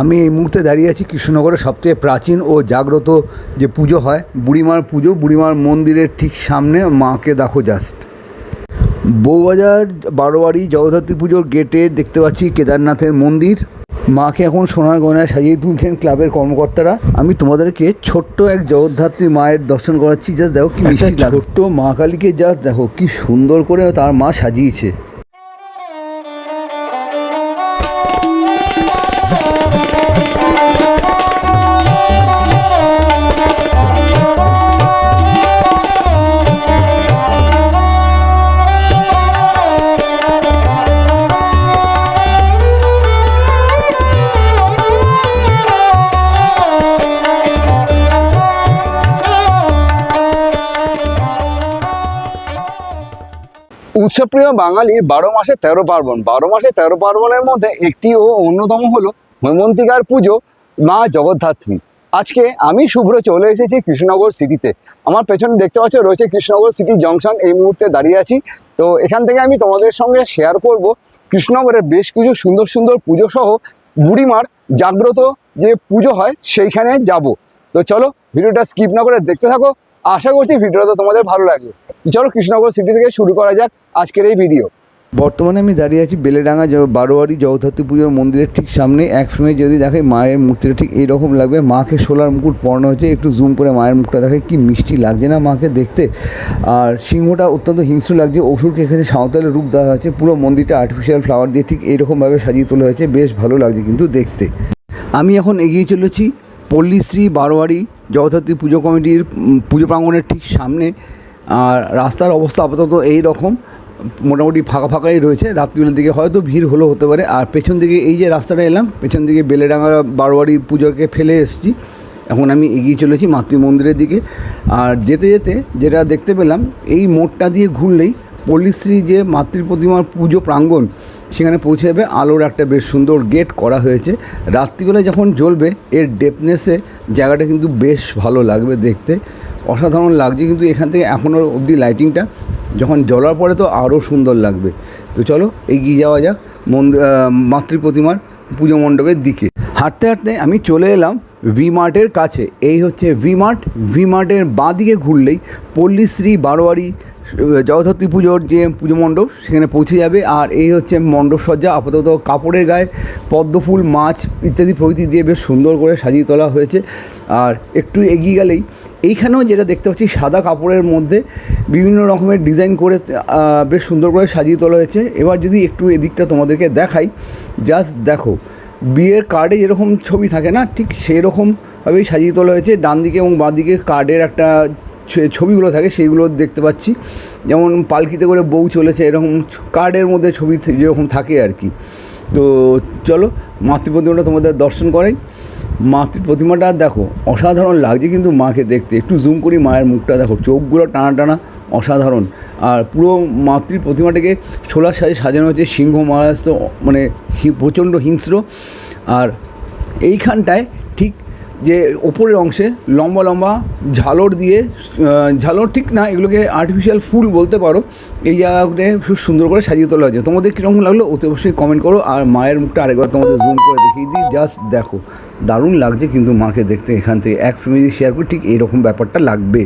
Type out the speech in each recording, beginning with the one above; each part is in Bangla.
আমি এই মুহূর্তে দাঁড়িয়ে আছি কৃষ্ণনগরের সবচেয়ে প্রাচীন ও জাগ্রত যে পুজো হয় বুড়িমার পুজো বুড়িমার মন্দিরের ঠিক সামনে মাকে দেখো জাস্ট বউবাজার বারোয়ারি জগদ্ধাত্রী পুজোর গেটে দেখতে পাচ্ছি কেদারনাথের মন্দির। মাকে এখন সোনার গয়নায় সাজিয়ে তুলছেন ক্লাবের কর্মকর্তারা। আমি তোমাদেরকে ছোট্ট এক জগদ্ধাত্রী মায়ের দর্শন করাচ্ছি জাস্ট দেখো কি মিষ্টি। ছোট্ট মা কালীকে জাস্ট দেখো কি সুন্দর করে তার মা সাজিয়েছে। উৎসবপ্রিয় বাঙালির বারো মাসে তেরো পার্বণ। বারো মাসে তেরো পার্বণের মধ্যে একটি ও অন্যতম হলো হৈমন্তিকার পুজো, মা জগদ্ধাত্রী। আজকে আমি শুভ্র চলে এসেছি কৃষ্ণনগর সিটিতে। আমার পেছনে দেখতে পাচ্ছ রয়েছে কৃষ্ণনগর সিটি জংশন, এই মুহূর্তে দাঁড়িয়ে আছি। তো এখান থেকে আমি তোমাদের সঙ্গে শেয়ার করব কৃষ্ণনগরের বেশ কিছু সুন্দর সুন্দর পুজো সহ বুড়িমার জাগ্রত যে পুজো হয় সেইখানে যাব। তো চলো ভিডিওটা স্কিপ না করে দেখতে থাকো। আশা করছি ভিডিওটা তোমাদের ভালো লাগবে। চলো কৃষ্ণনগর সিটি থেকে শুরু করা যাক আজকের এই ভিডিও বর্তমানে আমি দাঁড়িয়ে আছি বেলেডাঙ্গা বারোয়ারি জগদ্ধাত্রী পুজোর মন্দিরের ঠিক সামনে। এক সময় যদি দেখে মায়ের মূর্তিটা ঠিক এইরকম লাগবে। মাকে সোলার মুকুট পরানো হয়েছে। একটু জুম করে মায়ের মুখটা দেখে কি মিষ্টি লাগছে না মাকে দেখতে। আর সিংহটা অত্যন্ত হিংস্র লাগছে। অসুরকে এখানে সাঁওতালের রূপ দেওয়া হয়েছে। পুরো মন্দিরটা আর্টিফিশিয়াল ফ্লাওয়ার দিয়ে ঠিক এইরকমভাবে সাজিয়ে তোলা হয়েছে। বেশ ভালো লাগছে কিন্তু দেখতে। আমি এখন এগিয়ে চলেছি পল্লীশ্রী, বারোয়ারি জগদ্ধাত্রী পুজো কমিটির পুজো প্রাঙ্গণের ঠিক সামনে। আর রাস্তার অবস্থা আপাতত এই রকম। মোটামুটি ফাঁকা ফাঁকাই রয়েছে। রাত্রিবেলার দিকে হয়তো ভিড় হলেও হতে পারে। আর পেছন দিকে এই যে রাস্তাটা এলাম, পেছন দিকে বেলেডাঙ্গা, বারোয়ারি পুজোকে ফেলে এসেছি। এখন আমি এগিয়ে চলেছি মাতৃ মন্দিরের দিকে। আর যেতে যেতে যেটা দেখতে পেলাম, এই মোড়টা দিয়ে ঘুরলেই পল্লীশ্রী যে মাতৃ প্রতিমার পুজো প্রাঙ্গণ, সেখানে পৌঁছে যাবে। আলোর একটা বেশ সুন্দর গেট করা হয়েছে। রাত্রিবেলা যখন জ্বলবে, এর ডেপনেসে জায়গাটা কিন্তু বেশ ভালো লাগবে দেখতে। অসাধারণ লাগছে কিন্তু এখান থেকে এখনও অবধি লাইটিংটা যখন জ্বলার পরে তো আরও সুন্দর লাগবে। তো চলো, এগিয়ে যাওয়া যাক মন্দির মাতৃ প্রতিমার পুজো মণ্ডপের দিকে। হাঁটতে হাঁটতে আমি চলে এলাম ভি মার্টের কাছে। এই হচ্ছে ভি মার্ট ভি মার্টের বাঁ দিকে ঘুরলেই পল্লীশ্রী বারোয়ারি জগদ্ধাত্রী পুজোর যে পুজো মণ্ডপ, সেখানে পৌঁছে যাবে। আর এই হচ্ছে মণ্ডপ সজ্জা আপাতত কাপড়ের গায়ে পদ্মফুল মাছ ইত্যাদি প্রভৃতি দিয়ে বেশ সুন্দর করে সাজিয়ে তোলা হয়েছে। আর একটু এগিয়ে গেলেই, এইখানেও যেটা দেখতে পাচ্ছি, সাদা কাপড়ের মধ্যে বিভিন্ন রকমের ডিজাইন করে বেশ সুন্দর করে সাজিয়ে তোলা হয়েছে। এবার যদি একটু এদিকটা তোমাদেরকে দেখাই জাস্ট দেখো, বিয়ের কার্ডে যেরকম ছবি থাকে না, ঠিক সেই রকমভাবেই সাজিয়ে তোলা হয়েছে। ডান দিকে এবং বাঁ দিকে কার্ডের একটা ছবিগুলো থাকে সেইগুলো দেখতে পাচ্ছি। যেমন পালকিতে করে বউ চলেছে, এরকম কার্ডের মধ্যে ছবি যেরকম থাকে আর কি। তো চলো মাতৃ প্রতিমাটা তোমাদের দর্শন করাই। মাতৃ প্রতিমাটা দেখো, অসাধারণ লাগছে কিন্তু মাকে দেখতে। একটু জুম করি, মায়ের মুখটা দেখো, চোখগুলো টানা টানা অসাধারণ। আর পুরো মাতৃ প্রতিমাটাকে ছোলার সাজে সাজানো হচ্ছে সিংহ মহারাজ তো মানে প্রচণ্ড হিংস্র। আর এইখানটায় যে ওপরের অংশে লম্বা লম্বা ঝালর দিয়ে ঝালর ঠিক না, এগুলোকে আর্টিফিশিয়াল ফুল বলতে পারো। এই জায়গাগুলো খুব সুন্দর করে সাজিয়ে তোলা হয়েছে। তোমাদের কীরকম লাগল অতি অবশ্যই কমেন্ট করো আর মায়ের মুখটা আরেকবার তোমাদের জুম করে দেখিয়ে দিই। জাস্ট দেখো, দারুণ লাগছে কিন্তু মাকে দেখতে। এখান থেকে এক ফ্যামিলি শেয়ার করে ঠিক এরকম ব্যাপারটা লাগবে।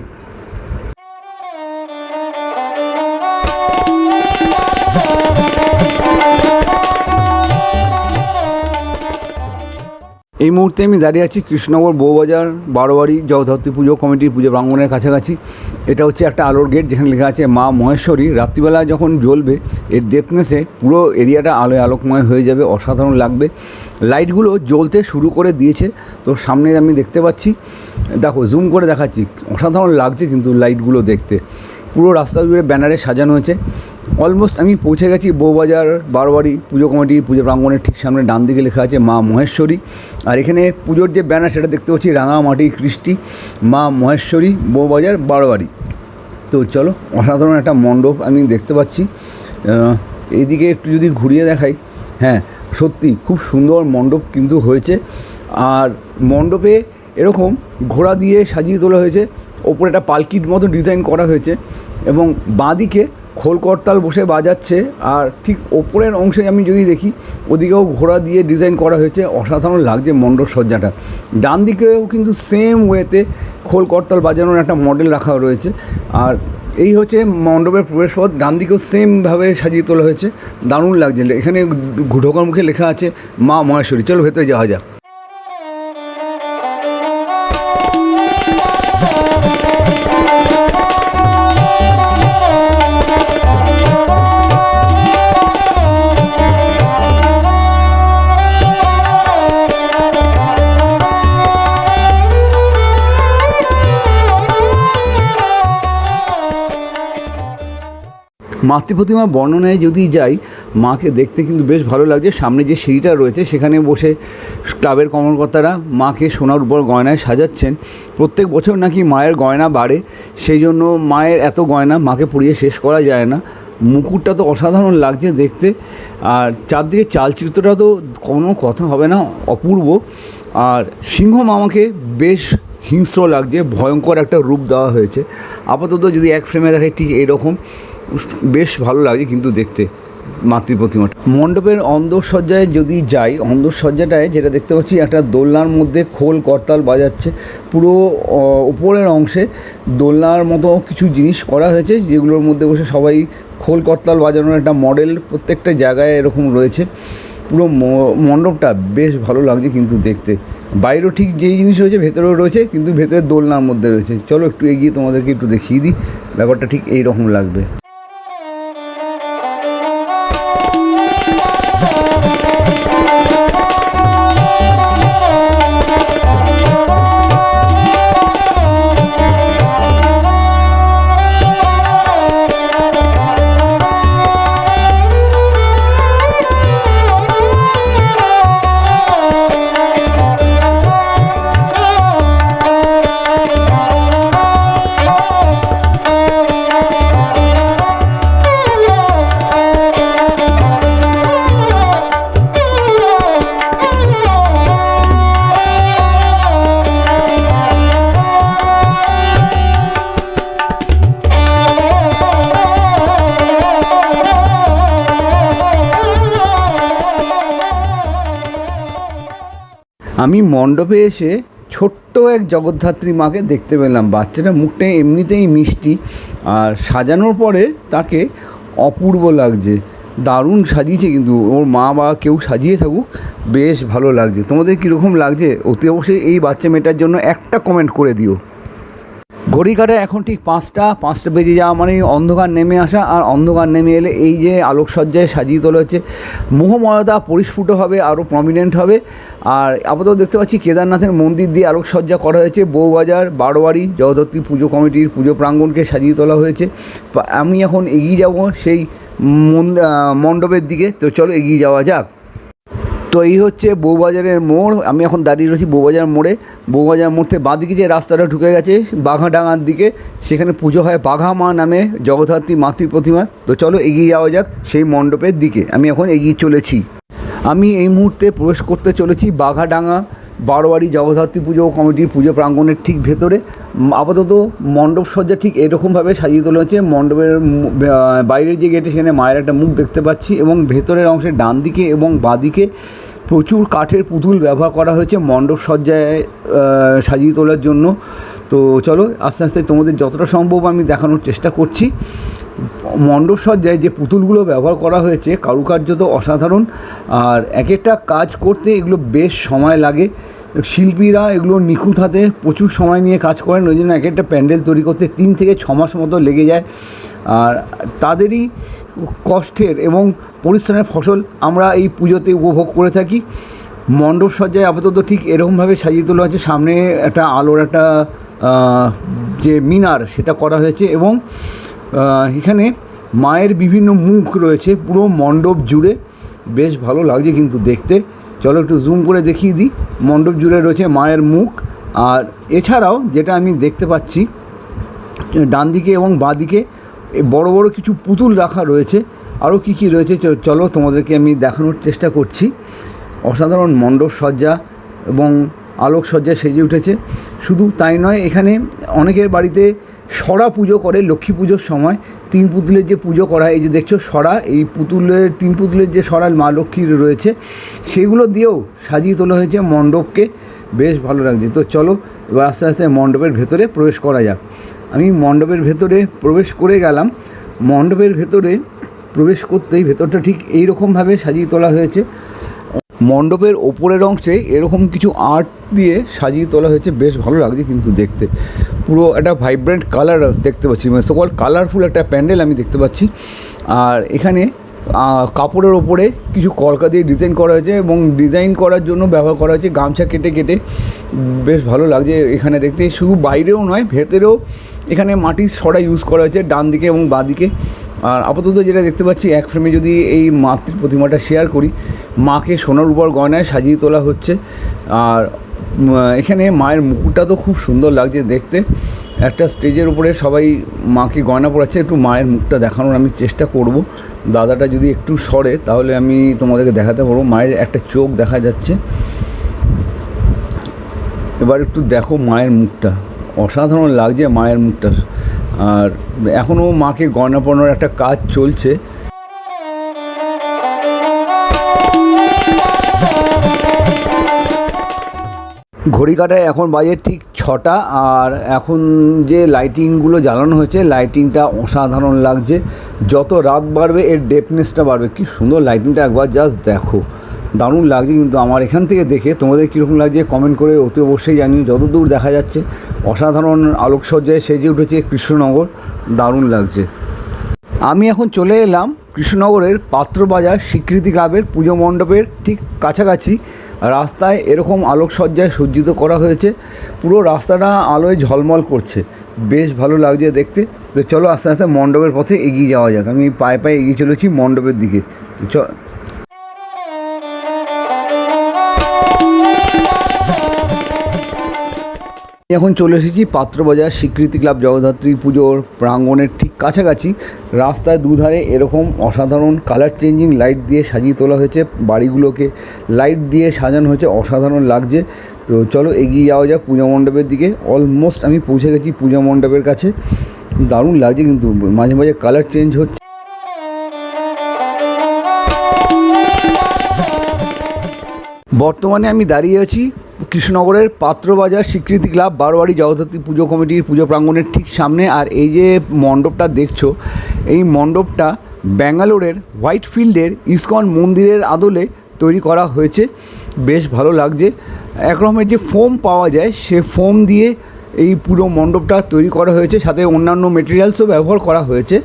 এই মুহূর্তে আমি দাঁড়িয়ে আছি কৃষ্ণনগর বউবাজার বারোয়ারি জগদ্ধাত্রী পুজো কমিটির পুজো প্রাঙ্গণের কাছাকাছি। এটা হচ্ছে একটা আলোর গেট, যেখানে লেখা আছে মা মহেশ্বরী। রাত্রিবেলা যখন জ্বলবে, এর ডেপনেসে পুরো এরিয়াটা আলোয় আলোকময় হয়ে যাবে, অসাধারণ লাগবে। লাইটগুলো জ্বলতে শুরু করে দিয়েছে। তো সামনে আমি দেখতে পাচ্ছি, দেখো জুম করে দেখাচ্ছি, অসাধারণ লাগছে কিন্তু লাইটগুলো দেখতে। পুরো রাস্তা জুড়ে ব্যানারে সাজানো হয়েছে। অলমোস্ট আমি পৌঁছে গেছি বউবাজার বারোয়ারি পুজো কমিটি, পুজো প্রাঙ্গণের ঠিক সামনে ডান দিকে লেখা আছে মা মহেশ্বরী। আর এখানে পুজোর যে ব্যানার সেটা দেখতে পাচ্ছি রাঙামাটি কৃষ্টি, মা মহেশ্বরী বউবাজার বারোয়ারি তো চলো, অসাধারণ একটা মণ্ডপ আমি দেখতে পাচ্ছি। এইদিকে একটু যদি ঘুরিয়ে দেখাই হ্যাঁ সত্যি খুব সুন্দর মণ্ডপ কিন্তু হয়েছে। আর মণ্ডপে এরকম ঘোড়া দিয়ে সাজিয়ে তোলা হয়েছে, ওপরে একটা পালকির মতো ডিজাইন করা হয়েছে। এবং বাঁদিকে খোল করতাল বসে বাজাচ্ছে, আর ঠিক ওপরের অংশে আমি যদি দেখি, ওদিকেও ঘোড়া দিয়ে ডিজাইন করা হয়েছে, অসাধারণ লাগছে মণ্ডপ সজ্জাটা। ডান দিকেও কিন্তু সেম ওয়েতে খোল করতাল বাজানোর একটা মডেল রাখা রয়েছে, আর এই হচ্ছে মণ্ডপের প্রবেশপথ ডান দিকেও সেমভাবে সাজিয়ে তোলা হয়েছে, দারুণ লাগছে। এখানে ঢোকার মুখে লেখা আছে মা মহেশ্বরী। চলো ভেতরে যাওয়া যাক। মাতৃপ্রতিমার বর্ণনায় যদি যাই, মাকে দেখতে কিন্তু বেশ ভালো লাগছে। সামনে যে সিঁড়িটা রয়েছে, সেখানে বসে ক্লাবের কর্মকর্তারা মাকে সোনার উপর গয়নায় সাজাচ্ছেন। প্রত্যেক বছর নাকি মায়ের গয়না বাড়ে, সেই জন্য মায়ের এত গয়না মাকে পরিয়ে শেষ করা যায় না। মুকুটটা তো অসাধারণ লাগছে দেখতে। আর চারদিকে চালচিত্রটা তো কোনো কথা হবে না, অপূর্ব। আর সিংহ মামাকে বেশ হিংস্র লাগছে, ভয়ঙ্কর একটা রূপ দেওয়া হয়েছে। আপাতত যদি এক ফ্রেমে দেখে ঠিক এইরকম। বেশ ভালো লাগে কিন্তু দেখতে মাতৃ প্রতিমাটা মণ্ডপের অন্দরসজ্জায় যদি যাই অন্দরসজ্জাটায় যেটা দেখতে পাচ্ছি একটা দোলনার মধ্যে খোল করতাল বাজাচ্ছে। পুরো অ, উপরের অংশে দোলনার মতো কিছু জিনিস করা হয়েছে যেগুলোর মধ্যে বসে সবাই খোল করতাল বাজানোর একটা মডেল প্রত্যেকটা জায়গায় এরকম রয়েছে। পুরো মণ্ডপটা বেশ ভালো লাগছে কিন্তু দেখতে। বাইরেও ঠিক যেই জিনিস রয়েছে ভেতরেও রয়েছে কিন্তু ভেতরে দোলনার মধ্যে রয়েছে। চলো একটু এগিয়ে তোমাদেরকে একটু দেখিয়ে দিই ব্যাপারটা ঠিক এই রকম লাগবে। আমি মণ্ডপে এসে ছোট্ট এক জগদ্ধাত্রী মাকে দেখতে পেলাম। বাচ্চাটা মুখটা এমনিতেই মিষ্টি আর সাজানোর পরে তাকে অপূর্ব লাগছে। দারুণ সাজিয়েছে কিন্তু ওর মা বা কেউ সাজিয়ে থাকুক, বেশ ভালো লাগছে। তোমাদের কীরকম লাগছে? অতি অবশ্যই এই বাচ্চা মেয়েটার জন্য একটা কমেন্ট করে দিও। ঘড়ি কাটা এখন ঠিক পাঁচটা পাঁচটা বেজে যাওয়া মানে অন্ধকার নেমে আসা আর অন্ধকার নেমে এলে এই যে আলোকসজ্জায় সাজিয়ে তোলা হচ্ছে, মোহময়তা পরিস্ফুট হবে, আরও প্রমিনেন্ট হবে। আর আপাতত দেখতে পাচ্ছি কেদারনাথের মন্দির দিয়ে আলোকসজ্জা করা হয়েছে, বউবাজার, বারোয়ারি, জগদ্ধত্রী পুজো কমিটির পুজো প্রাঙ্গণকে সাজিয়ে তোলা হয়েছে। আমি এখন এগিয়ে যাব সেই মণ্ডপের দিকে, তো চলো এগিয়ে যাওয়া যাক। তো এই হচ্ছে বউবাজারের মোড়। আমি এখন দাঁড়িয়ে রয়েছি বউবাজার মোড়ে। বউবাজার মোড় থেকে বাঁদিকে যে রাস্তাটা ঢুকে গেছে, বাঘাডাঙ্গার দিকে, সেখানে পুজো হয় বাঘা মা নামে জগদ্ধাত্রী মাতৃ প্রতিমা। তো চলো এগিয়ে যাওয়া যাক সেই মণ্ডপের দিকে। আমি এখন এগিয়ে চলেছি। আমি এই মুহূর্তে প্রবেশ করতে চলেছি বাঘাডাঙ্গা বারোয়ারি জগদ্ধাত্রী পুজো কমিটির পুজো প্রাঙ্গণের ঠিক ভেতরে। আপাতত মণ্ডপ সজ্জা ঠিক এরকমভাবে সাজিয়ে তোলা হয়েছে। মণ্ডপের বাইরের যে গেটে সেখানে মায়ের একটা মুখ দেখতে পাচ্ছি এবং ভেতরের অংশে ডান দিকে এবং বাঁদিকে প্রচুর কাঠের পুতুল ব্যবহার করা হয়েছে, মণ্ডপ সজ্জায় সাজিয়ে তোলার জন্য। তো চলো, আস্তে আস্তে তোমাদের যতটা সম্ভব আমি দেখানোর চেষ্টা করছি। মণ্ডপ সজ্জায় যে পুতুলগুলো ব্যবহার করা হয়েছে, কারুকার্য তো অসাধারণ। আর এক একটা কাজ করতে এগুলো বেশ সময় লাগে। শিল্পীরা এগুলো নিখুঁত হাতে প্রচুর সময় নিয়ে কাজ করেন, ওই জন্য এক একটা প্যান্ডেল তৈরি করতে তিন থেকে ছ মাস মতো লেগে যায়। আর তাদেরই কষ্টের এবং পরিশ্রমের ফসল আমরা এই পুজোতে উপভোগ করে থাকি। মণ্ডপ সজ্জায় আপাতত ঠিক এরকমভাবে সাজিয়ে তোলা হয়েছে। সামনে একটা আলোর একটা যে মিনার সেটা করা হয়েছে এবং এখানে মায়ের বিভিন্ন মুখ রয়েছে। পুরো মণ্ডপ জুড়ে বেশ ভালো লাগছে কিন্তু দেখতে। চলো একটু জুম করে দেখিয়ে দিই। মণ্ডপ জুড়ে রয়েছে মায়ের মুখ। আর এছাড়াও যেটা আমি দেখতে পাচ্ছি ডান দিকে এবং বাঁ দিকে বড় বড় কিছু পুতুল রাখা রয়েছে। আরও কী কী রয়েছে? চলো তোমাদেরকে আমি দেখানোর চেষ্টা করছি। অসাধারণ মণ্ডপ সজ্জা এবং আলোক সজ্জা সেজে উঠেছে। শুধু তাই নয়, এখানে অনেকের বাড়িতে সরা পুজো করে লক্ষ্মী পুজোর সময়। তিন পুতুলের যে পুজো করা এই যে দেখছ সরা, এই পুতুলের, তিন পুতুলের যে সরা মা লক্ষ্মীর রয়েছে, সেগুলো দিয়েও সাজিয়ে তোলা হয়েছে মণ্ডপকে। বেশ ভালো লাগছে। তো চলো, এবার আস্তে আস্তে মণ্ডপের ভেতরে প্রবেশ করা যাক। আমি মণ্ডপের ভেতরে প্রবেশ করে গেলাম। মণ্ডপের ভেতরে প্রবেশ করতেই ভেতরটা ঠিক এই রকমভাবে সাজিয়ে তোলা হয়েছে। মণ্ডপের ওপরের অংশে এরকম কিছু আর্ট দিয়ে সাজিয়ে তোলা হয়েছে, বেশ ভালো লাগছে কিন্তু দেখতে। পুরো একটা ভাইব্রেন্ট কালার দেখতে পাচ্ছি মানে সকল কালারফুল একটা প্যান্ডেল আমি দেখতে পাচ্ছি। আর এখানে কাপড়ের ওপরে কিছু কলকা দিয়ে ডিজাইন করা হয়েছে এবং ডিজাইন করার জন্য ব্যবহার করা হয়েছে গামছা কেটে কেটে। বেশ ভালো লাগছে এখানে দেখতে, শুধু বাইরেও নয়, ভেতরেও এখানে মাটির সরা ইউজ করা হয়েছে ডান দিকে এবং বাঁ দিকে আর আপাতত যেটা দেখতে পাচ্ছি, এক ফ্রেমে যদি এই মাতৃ প্রতিমাটা শেয়ার করি, মাকে সোনার উপর গয়নায় সাজিয়ে তোলা হচ্ছে। আর এখানে মায়ের মুকুটটা তো খুব সুন্দর লাগছে দেখতে। একটা স্টেজের উপরে সবাই মাকে গয়না পড়াচ্ছে একটু মায়ের মুখটা দেখানোর আমি চেষ্টা করব। দাদাটা যদি একটু সরে, তাহলে আমি তোমাদেরকে দেখাতে পারব। মায়ের একটা চোখ দেখা যাচ্ছে। এবার একটু দেখো মায়ের মুখটা। অসাধারণ লাগছে মায়ের মুখটা। আর এখনও মাকে গয়না পড়ানোর একটা কাজ চলছে। ঘড়ি কাটায় এখন বাজে ঠিক ছটা, আর এখন যে লাইটিংগুলো জ্বালানো হয়েছে লাইটিংটা অসাধারণ লাগছে। যত রাত বাড়বে, এর ডেপনেসটা বাড়বে। কি সুন্দর লাইটিংটা একবার জাস্ট দেখো। দারুণ লাগছে কিন্তু আমার এখান থেকে দেখে তোমাদের কীরকম লাগছে কমেন্ট করে অতি অবশ্যই জানি যতদূর দেখা যাচ্ছে, অসাধারণ আলোকসজ্জায় সেজে উঠেছে কৃষ্ণনগর। দারুণ লাগছে। আমি এখন চলে এলাম কৃষ্ণনগরের পাত্রবাজার স্বীকৃতি ক্লাবের পুজো মণ্ডপের ঠিক কাছাকাছি। রাস্তায় এরকম আলোকসজ্জায় সজ্জিত করা হয়েছে। পুরো রাস্তাটা আলোয় ঝলমল করছে। বেশ ভালো লাগছে দেখতে। তো চলো আস্তে আস্তে মণ্ডপের পথে এগিয়ে যাওয়া যাক। আমি পায়ে পায়ে এগিয়ে চলেছি মণ্ডপের দিকে। চ এখন চলে এসেছি পাত্রবাজার স্বীকৃতি ক্লাব জগদ্ধাত্রী পুজোর প্রাঙ্গণের ঠিক কাছাকাছি। রাস্তায় দুধারে এরকম অসাধারণ কালার চেঞ্জিং লাইট দিয়ে সাজিয়ে তোলা হয়েছে বাড়িগুলোকে। লাইট দিয়ে সাজানো হয়েছে, অসাধারণ লাগছে। তো চলো এগিয়ে যাওয়া যাক পূজা মণ্ডপের দিকে। অলমোস্ট আমি পৌঁছে গেছি পূজা মণ্ডপের কাছে। দারুণ লাগছে কিন্তু মাঝে মাঝে কালার চেঞ্জ হচ্ছে। বর্তমানে আমি দাঁড়িয়ে আছি কৃষ্ণনগরের পাত্রবাজার স্বীকৃতি ক্লাব বারোয়ারি জগদ্ধাত্রী পুজো কমিটির পুজো প্রাঙ্গণের ঠিক সামনে। আর এই যে মণ্ডপটা দেখছ, এই মণ্ডপটা ব্যাঙ্গালোরের হোয়াইট ফিল্ডের ইসকন মন্দিরের আদলে তৈরি করা হয়েছে। বেশ ভালো লাগছে। এক রকমের যে ফোম পাওয়া যায়, সে ফোম দিয়ে এই পুরো মণ্ডপটা তৈরি করা হয়েছে। সাথে অন্যান্য মেটেরিয়ালসও ব্যবহার করা হয়েছে।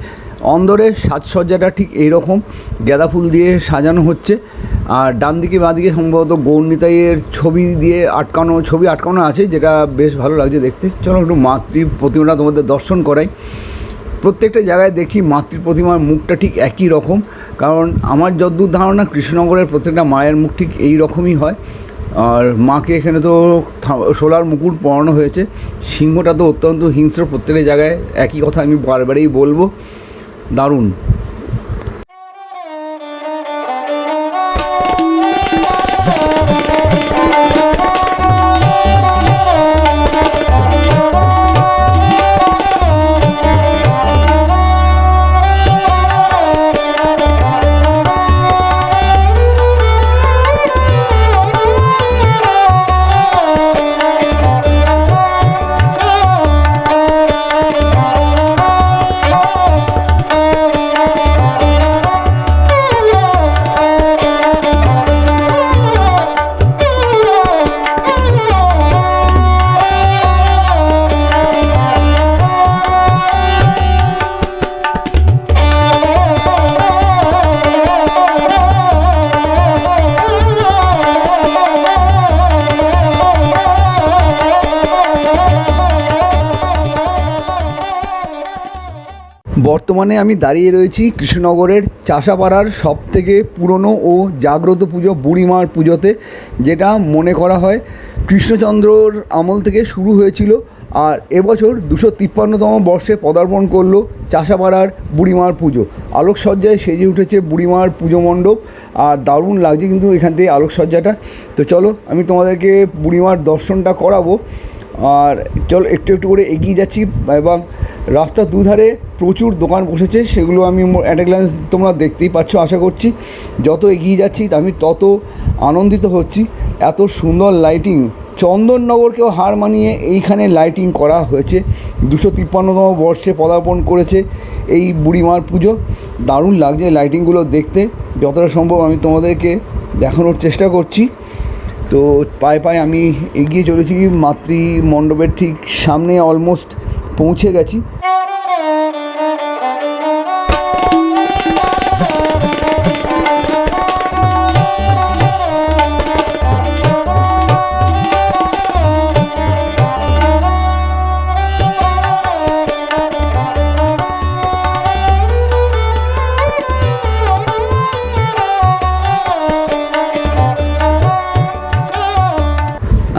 অন্দরের সাজসজ্জাটা ঠিক এইরকম। গাঁদা ফুল দিয়ে সাজানো হচ্ছে। আর ডান দিকে বাঁ দিকে সম্ভবত গৌরনিতাইয়ের ছবি দিয়ে আটকানো, ছবি আটকানো আছে, যেটা বেশ ভালো লাগছে দেখতে। চলো একটু মাতৃ প্রতিমাটা তোমাদের দর্শন করাই। প্রত্যেকটা জায়গায় দেখি মাতৃ প্রতিমার মুখটা ঠিক একই রকম। কারণ আমার যদ্দূর ধারণা কৃষ্ণনগরের প্রত্যেকটা মায়ের মুখ ঠিক এই রকমই হয়। আর মাকে এখানে তো সোলার মুকুট পরানো হয়েছে। সিংহটা তো অত্যন্ত হিংস্র প্রত্যেকটা জায়গায়। একই কথা আমি বারবারই বলব। দারুণ। বর্তমানে আমি দাঁড়িয়ে রয়েছি কৃষ্ণনগরের চাষাপাড়ার সব থেকে পুরনো ও জাগ্রত পুজো বুড়িমার পুজোতে, যেটা মনে করা হয় কৃষ্ণচন্দ্রর আমল থেকে শুরু হয়েছিল আর এবছর দুশো তিপ্পান্নতম বর্ষে পদার্পণ করল চাষাপাড়ার বুড়িমার পুজো। আলোকসজ্জায় সেজে উঠেছে বুড়িমার পুজো মণ্ডপ আর দারুণ লাগছে কিন্তু এখান থেকে আলোকসজ্জাটা। তো চলো আমি তোমাদেরকে বুড়িমার দর্শনটা করাবো। আর চল, একটু একটু করে এগিয়ে যাচ্ছি এবং রাস্তার দুধারে প্রচুর দোকান বসেছে, সেগুলো আমি অ্যাট গ্ল্যান্স তোমরা দেখতেই পাচ্ছ, আশা করছি যত এগিয়ে যাচ্ছি আমি তত আনন্দিত হচ্ছি। এত সুন্দর লাইটিং চন্দননগরকেও হার মানিয়ে এইখানে লাইটিং করা হয়েছে। দুশো তিপ্পান্নতম বর্ষে পদার্পণ করেছে এই বুড়িমার পুজো। দারুণ লাগছে লাইটিংগুলো দেখতে, যতটা সম্ভব আমি তোমাদেরকে দেখানোর চেষ্টা করছি। তো পায়ে পায়ে আমি এগিয়ে চলেছি মাতৃ মণ্ডপের ঠিক সামনে অলমোস্ট পৌঁছে গেছি।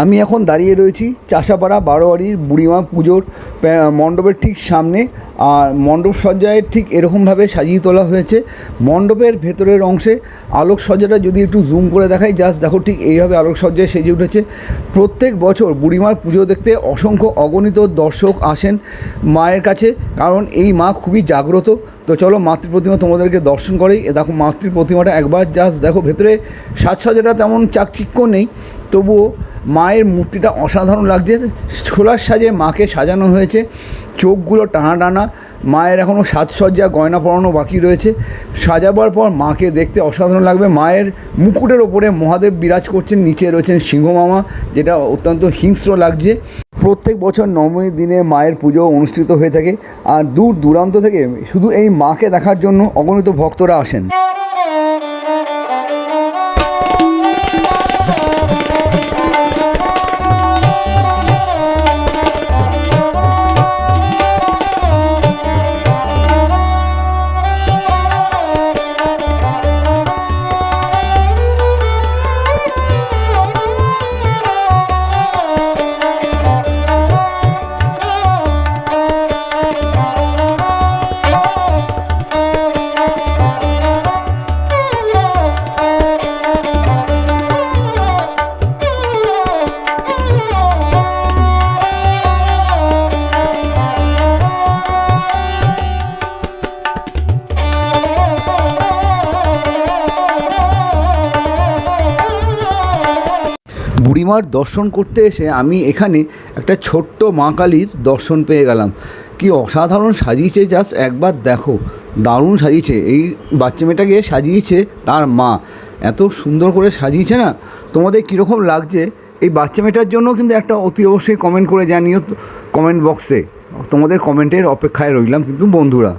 আমি এখন দাঁড়িয়ে রয়েছি চাষাপাড়া বারোয়ারির বুড়িমা পুজোর মণ্ডপের ঠিক সামনে। আর মণ্ডপ সজ্জায় ঠিক এরকমভাবে সাজিয়ে তোলা হয়েছে। মণ্ডপের ভেতরের অংশে আলোকসজ্জাটা যদি একটু জুম করে দেখাই জাস্ট দেখো ঠিক এইভাবে আলোকসজ্জায় সেজে উঠেছে। প্রত্যেক বছর বুড়িমার পুজো দেখতে অসংখ্য অগণিত দর্শক আসেন মায়ের কাছে, কারণ এই মা খুবই জাগ্রত। তো চলো মাতৃ প্রতিমা তোমাদেরকে দর্শন করেই। দেখো মাতৃ প্রতিমাটা একবার জাস্ট দেখো, ভেতরে সাজসজ্জাটা তেমন চাকচিক্য নেই, তবুও মায়ের মূর্তিটা অসাধারণ লাগছে। ছোলার সাজে মাকে সাজানো হয়েছে। চোখগুলো টানা টানা মায়ের এখনও সাজসজ্জা, গয়না পরানো বাকি রয়েছে। সাজাবার পর মাকে দেখতে অসাধারণ লাগবে। মায়ের মুকুটের ওপরে মহাদেব বিরাজ করছেন, নিচে রয়েছেন সিংহমামা যেটা অত্যন্ত হিংস্র লাগছে। প্রত্যেক বছর নবমীর দিনে মায়ের পুজো অনুষ্ঠিত হয়ে থাকে আর দূর দূরান্ত থেকে শুধু এই মাকে দেখার জন্য অগণিত ভক্তরা আসেন। বুড়িমার দর্শন করতে এসে আমি এখানে একটা ছোট্ট মা কালীর দর্শন পেয়ে গেলাম। কি অসাধারণ সাজিয়েছে জাস্ট একবার দেখো। দারুণ সাজিয়েছে। এই বাচ্চা মেয়েটাকে সাজিয়েছে তার মা। এত সুন্দর করে সাজিয়েছে না? তোমাদের কীরকম লাগছে? এই বাচ্চা মেয়েটার জন্য কিন্তু একটা অতি অবশ্যই কমেন্ট করে জানিও কমেন্ট বক্সে তোমাদের কমেন্টের অপেক্ষায় রইলাম কিন্তু বন্ধুরা।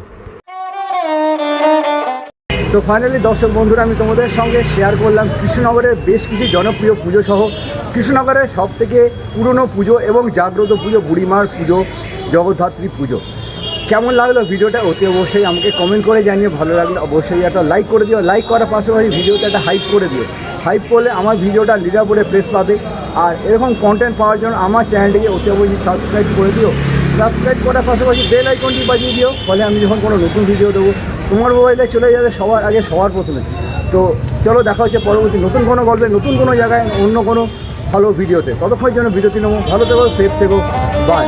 তো ফাইনালি দর্শক বন্ধুরা, আমি তোমাদের সঙ্গে শেয়ার করলাম কৃষ্ণনগরের বেশ কিছু জনপ্রিয় পুজো সহ কৃষ্ণনগরের সব থেকে পুরনো পুজো এবং জাগ্রত পুজো, বুড়িমার পুজো, জগদ্ধাত্রী পুজো। কেমন লাগল ভিডিওটা? অতি অবশ্যই আমাকে কমেন্ট করে জানিয়ে ভালো লাগল অবশ্যই একটা লাইক করে দিও। লাইক করার পাশাপাশি ভিডিওতে একটা হাইপ করে দিও। হাইপ করলে আমার ভিডিওটা লিডার বোর্ডে প্লেস পাবে। আর এরকম কন্টেন্ট পাওয়ার জন্য আমার চ্যানেলটিকে অতি অবশ্যই সাবস্ক্রাইব করে দিও। সাবস্ক্রাইব করার পাশাপাশি বেল আইকনটি বাজিয়ে দিও। ফলে আমি যখন কোনো নতুন ভিডিও দেবো, তোমার মোবাইলে চলে যাবে সবার আগে সবার প্রথমে। তো চলো দেখা হচ্ছে পরবর্তী নতুন কোনো গল্পে, নতুন কোনো জায়গায়, অন্য কোনো ভালো ভিডিওতে। ততক্ষণ যেন ভিডিওটি নেব ভালো থেকো সেফ থেকো বাই